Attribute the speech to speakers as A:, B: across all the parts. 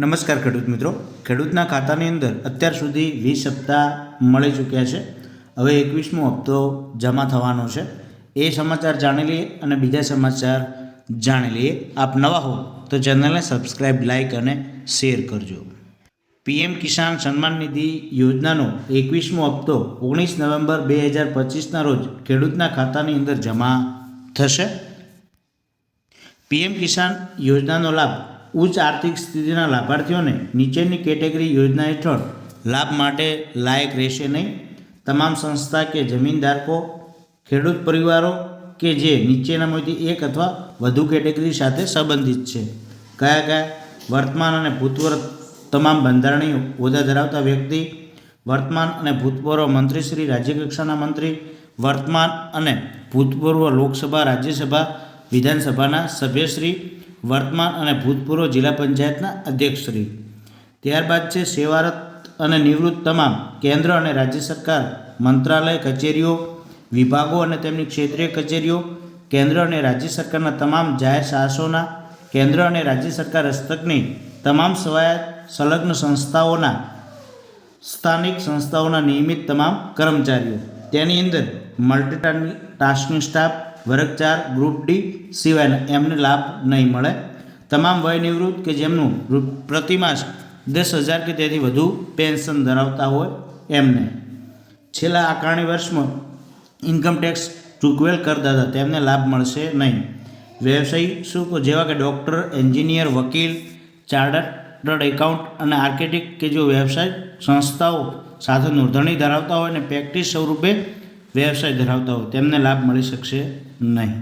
A: નમસ્કાર ખેડૂત મિત્રો. ખેડૂતના ખાતાની અંદર અત્યાર સુધી વીસ હપ્તા મળી ચૂક્યા છે. હવે એકવીસમો હપ્તો જમા થવાનો છે. એ સમાચાર જાણી લઈએ અને બીજા સમાચાર જાણી લઈએ. આપ નવા હો તો ચેનલને સબસ્ક્રાઈબ લાઇક અને શેર કરજો. પીએમ કિસાન સન્માન નિધિ યોજનાનો એકવીસમો હપ્તો ઓગણીસ નવેમ્બર બે હજાર પચીસના રોજ ખેડૂતના ખાતાની અંદર જમા થશે. પીએમ કિસાન યોજનાનો લાભ ઉચ્ચ આર્થિક સ્થિતિના લાભાર્થીઓને નીચેની કેટેગરી યોજના હેઠળ લાભ માટે લાયક રહેશે નહીં. તમામ સંસ્થા કે જમીનધારકો ખેડૂત પરિવારો કે જે નીચેનામાંથી એક અથવા વધુ કેટેગરી સાથે સંબંધિત છે. કયા કયા વર્તમાન અને ભૂતપૂર્વ તમામ બંધારણીય હોદ્દા ધરાવતા વ્યક્તિ, વર્તમાન અને ભૂતપૂર્વ મંત્રી શ્રી રાજ્યકક્ષાના મંત્રી, વર્તમાન અને ભૂતપૂર્વ લોકસભા, રાજ્યસભા, વિધાનસભાના સભ્યશ્રી વર્તમાન અને ભૂતપૂર્વ જિલ્લા પંચાયતના અધ્યક્ષશ્રી. ત્યારબાદ છે સેવારત અને નિવૃત્ત તમામ કેન્દ્ર અને રાજ્ય સરકાર, મંત્રાલય, કચેરીઓ, વિભાગો અને તેમની ક્ષેત્રીય કચેરીઓ, કેન્દ્ર અને રાજ્ય સરકારના તમામ જાહેર સાહસોના, કેન્દ્ર અને રાજ્ય સરકાર હસ્તકની તમામ સ્વાયત્ત સંલગ્ન સંસ્થાઓના, સ્થાનિક સંસ્થાઓના નિયમિત તમામ કર્મચારીઓ. તેની અંદર મલ્ટી ટાસ્કિંગ સ્ટાફ વર્ગ ચાર ગ્રુપ ડી સિવાયના એમને લાભ નહીં મળે. તમામ વય નિવૃત્ત કે જેમનું પ્રતિમાસ દસ હજાર કે તેથી વધુ પેન્શન ધરાવતા હોય એમને. છેલ્લા આકારણી વર્ષમાં ઇન્કમ ટેક્સ ચૂકવેલ કરદાતા તેમને લાભ મળશે નહીં. વ્યવસાયી શુલ્કો જેવા કે ડૉક્ટર એન્જિનિયર વકીલ ચાર્ટર્ડ એકાઉન્ટ અને આર્કિટેક્ટ કે જો વ્યવસાય સંસ્થાઓ સાથે નોંધણી ધરાવતા હોય અને પ્રેક્ટિસ સ્વરૂપે વ્યવસાય ધરાવતા હોય, તેમને લાભ મળી શકશે નહીં.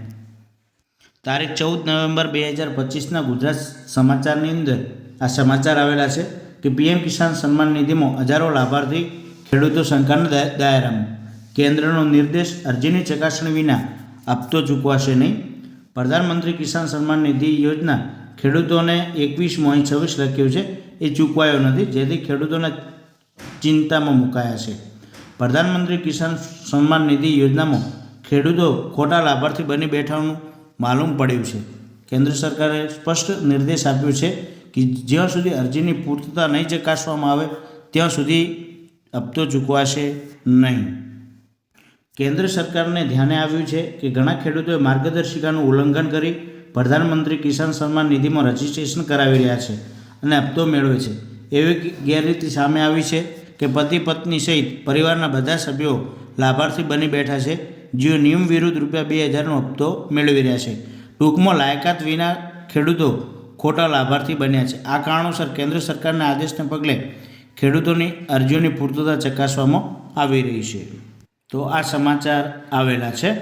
A: તારીખ ચૌદ નવેમ્બર બે હજાર પચીસના ગુજરાત સમાચારની અંદર આ સમાચાર આવેલા છે કે પીએમ કિસાન સન્માન નિધિમાં હજારો લાભાર્થી ખેડૂતો શંકાના દાયરામાં. કેન્દ્રનો નિર્દેશ અરજીની ચકાસણી વિના આપતો ચૂકવાશે નહીં. પ્રધાનમંત્રી કિસાન સન્માન નિધિ યોજના ખેડૂતોને એકવીસ મોઈ છવ્વીસ લખ્યું છે. એ ચૂકવાયો નથી, જેથી ખેડૂતોને ચિંતામાં મુકાયા છે. પ્રધાનમંત્રી કિસાન સન્માન નિધિ યોજનામાં ખેડૂતો ખોટા લાભાર્થી બની બેઠાનું માલુમ પડ્યું છે. કેન્દ્ર સરકારે સ્પષ્ટ નિર્દેશ આપ્યો છે કે જ્યાં સુધી અરજીની પૂર્તતા નહીં ચકાસવામાં આવે, ત્યાં સુધી હપ્તો ચૂકવાશે નહીં. કેન્દ્ર સરકારને ધ્યાને આવ્યું છે કે ઘણા ખેડૂતોએ માર્ગદર્શિકાનું ઉલ્લંઘન કરી પ્રધાનમંત્રી કિસાન સન્માન નિધિમાં રજીસ્ટ્રેશન કરાવી રહ્યા છે અને હપ્તો મેળવે છે. એવી ગેરરીતિ સામે આવી છે કે પતિ પત્ની સહિત પરિવારના બધા સભ્યો લાભાર્થી બની બેઠા છે, જેઓ નિયમ વિરુદ્ધ રૂપિયા બે હજારનો હપ્તો મેળવી રહ્યા છે. ટૂંકમાં લાયકાત વિના ખેડૂતો ખોટા લાભાર્થી બન્યા છે. આ કારણોસર કેન્દ્ર સરકારના આદેશને પગલે ખેડૂતોની અરજીઓની પૂર્તતા ચકાસવામાં આવી રહી છે. તો આ સમાચાર આવેલા છે.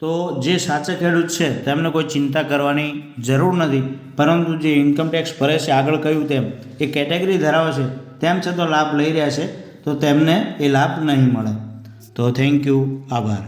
A: તો જે સાચા ખેડૂત છે, તેમને કોઈ ચિંતા કરવાની જરૂર નથી. પરંતુ જે ઇન્કમ ટેક્સ ભરે છે, આગળ કહ્યું તેમ, એ કેટેગરી ધરાવે છે તેમ છતાં લાભ લઈ રહ્યા છે, તો તેમને એ લાભ નહીં મળે. તો થેન્ક યુ આભાર.